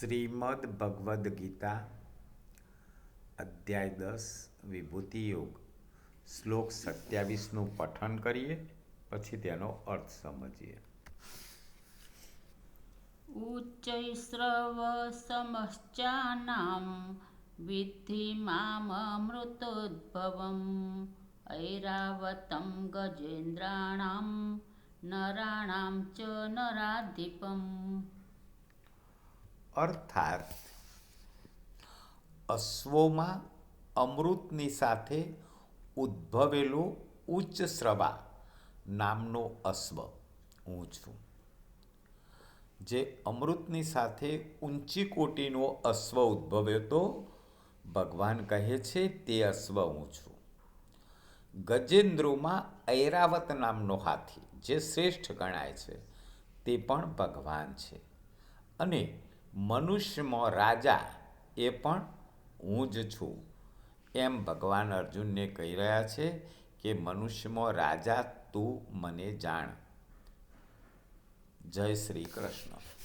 શ્રીમદ ભગવદ્ ગીતા, અધ્યાય દસ, વિભૂતિ યોગ. શ્લોક સત્યાવીસનું પઠન કરીએ, પછી તેનો અર્થ સમજીએ. ઉચ્ચૈસ્રવસમશ્ચાનામ વિધિ મામૃતોદ્ભવમ ઐરાવતમ ગજેન્દ્રાણામ નરાણામ ચ નરાધિપમ અર્થાત, અશ્વોમાં અમૃતની સાથે ઉદ્ભવેલો ઉચ્ચ શ્રવા નામનો અશ્વ હું છું, જે અમૃતની સાથે ઊંચી કોટીનો અશ્વ ઉદ્ભવ્યો તો ભગવાન કહે છે તે અશ્વ હું છું. ગજેન્દ્રોમાં ઐરાવત નામનો હાથી, જે શ્રેષ્ઠ ગણાય છે, તે પણ ભગવાન છે. અને મનુષ્યમાં રાજા એ પણ હું જ છું. એમ ભગવાન અર્જુનને કહી રહ્યા છે કે, મનુષ્યમાં રાજા તું મને જાણ. જય શ્રી કૃષ્ણ.